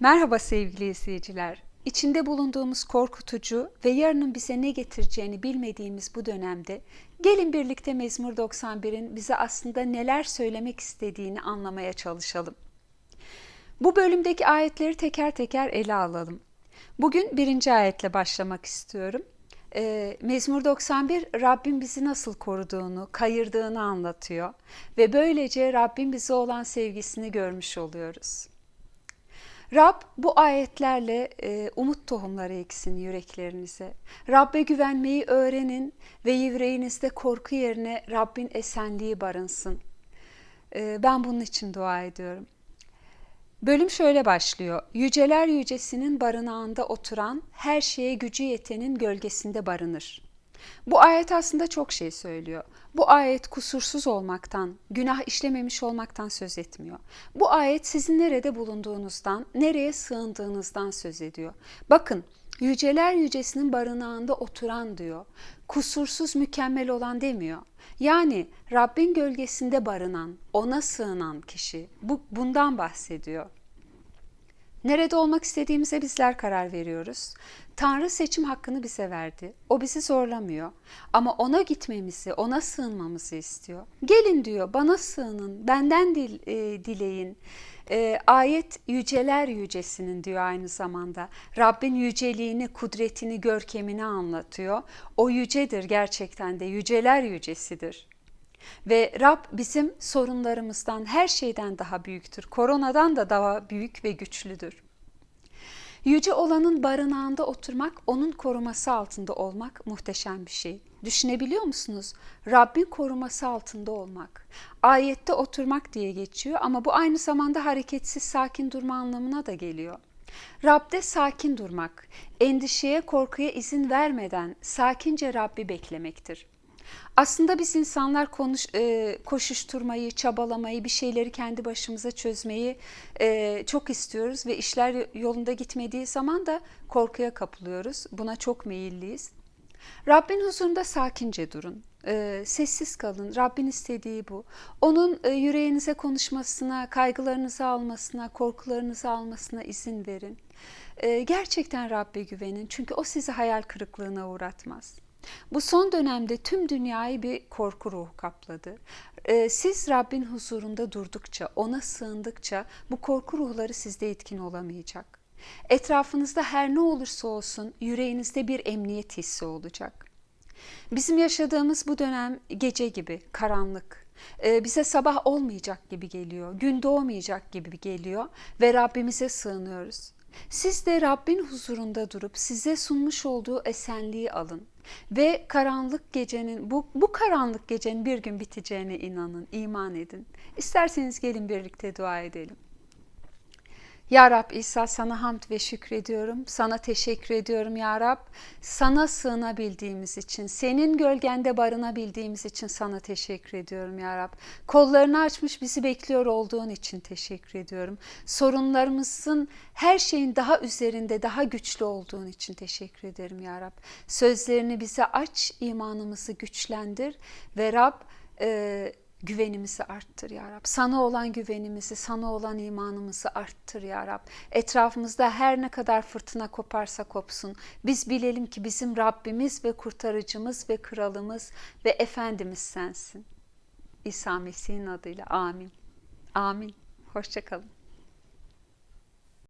Merhaba sevgili izleyiciler. İçinde bulunduğumuz korkutucu ve yarının bize ne getireceğini bilmediğimiz bu dönemde gelin birlikte Mezmur 91'in bize aslında neler söylemek istediğini anlamaya çalışalım. Bu bölümdeki ayetleri teker teker ele alalım. Bugün birinci ayetle başlamak istiyorum. Ee, Mezmur 91 Rabbim bizi nasıl koruduğunu, kayırdığını anlatıyor ve böylece Rabbim bize olan sevgisini görmüş oluyoruz. Rab bu ayetlerle e, umut tohumları eksin yüreklerinize. Rabbe güvenmeyi öğrenin ve yüreğinizde korku yerine Rabbin esenliği barınsın. E, ben bunun için dua ediyorum. Bölüm şöyle başlıyor. Yüceler yücesinin barınağında oturan, her şeye gücü yetenin gölgesinde barınır. Bu ayet aslında çok şey söylüyor. Bu ayet kusursuz olmaktan, günah işlememiş olmaktan söz etmiyor. Bu ayet sizin nerede bulunduğunuzdan, nereye sığındığınızdan söz ediyor. Bakın, yüceler yücesinin barınağında oturan diyor. Kusursuz, mükemmel olan demiyor. Yani Rabbin gölgesinde barınan, ona sığınan kişi bu bundan bahsediyor. Nerede olmak istediğimize bizler karar veriyoruz. Tanrı seçim hakkını bize verdi. O bizi zorlamıyor. Ama ona gitmemizi, ona sığınmamızı istiyor. Gelin diyor, bana sığının, benden dil, e, dileyin. E, ayet yüceler yücesinin diyor aynı zamanda. Rabbin yüceliğini, kudretini, görkemini anlatıyor. O yücedir gerçekten de, yüceler yücesidir. Ve Rab bizim sorunlarımızdan, her şeyden daha büyüktür. Koronadan da daha büyük ve güçlüdür. Yüce olanın barınağında oturmak, onun koruması altında olmak muhteşem bir şey. Düşünebiliyor musunuz? Rabbin koruması altında olmak. Ayette oturmak diye geçiyor ama bu aynı zamanda hareketsiz sakin durma anlamına da geliyor. Rab'de sakin durmak, endişeye, korkuya izin vermeden sakince Rabbi beklemektir. Aslında biz insanlar konuş, e, koşuşturmayı, çabalamayı, bir şeyleri kendi başımıza çözmeyi e, çok istiyoruz ve işler yolunda gitmediği zaman da korkuya kapılıyoruz. Buna çok meyilliyiz. Rabbin huzurunda sakince durun. E, sessiz kalın. Rabbin istediği bu. Onun e, yüreğinize konuşmasına, kaygılarınızı almasına, korkularınızı almasına izin verin. E, gerçekten Rabbe güvenin. Çünkü o sizi hayal kırıklığına uğratmaz. Bu son dönemde tüm dünyayı bir korku ruhu kapladı. Ee, siz Rabbin huzurunda durdukça, ona sığındıkça bu korku ruhları sizde etkin olamayacak. Etrafınızda her ne olursa olsun yüreğinizde bir emniyet hissi olacak. Bizim yaşadığımız bu dönem gece gibi, karanlık. Ee, bize sabah olmayacak gibi geliyor, gün doğmayacak gibi geliyor ve Rabbimize sığınıyoruz. Siz de Rabbin huzurunda durup size sunmuş olduğu esenliği alın ve karanlık gecenin bu bu karanlık gecenin bir gün biteceğine inanın, iman edin. İsterseniz gelin birlikte dua edelim. Ya Rab İsa sana hamd ve şükrediyorum. Sana teşekkür ediyorum ya Rab. Sana sığınabildiğimiz için, senin gölgende barınabildiğimiz için sana teşekkür ediyorum ya Rab. Kollarını açmış bizi bekliyor olduğun için teşekkür ediyorum. Sorunlarımızın her şeyin daha üzerinde, daha güçlü olduğun için teşekkür ederim ya Rab. Sözlerini bize aç, imanımızı güçlendir ve Rab e, güvenimizi arttır ya Rab. Sana olan güvenimizi, sana olan imanımızı arttır ya Rab. Etrafımızda her ne kadar fırtına koparsa kopsun. Biz bilelim ki bizim Rabbimiz ve kurtarıcımız ve kralımız ve efendimiz sensin. İsa Mesih'in adıyla amin. Amin. Hoşçakalın.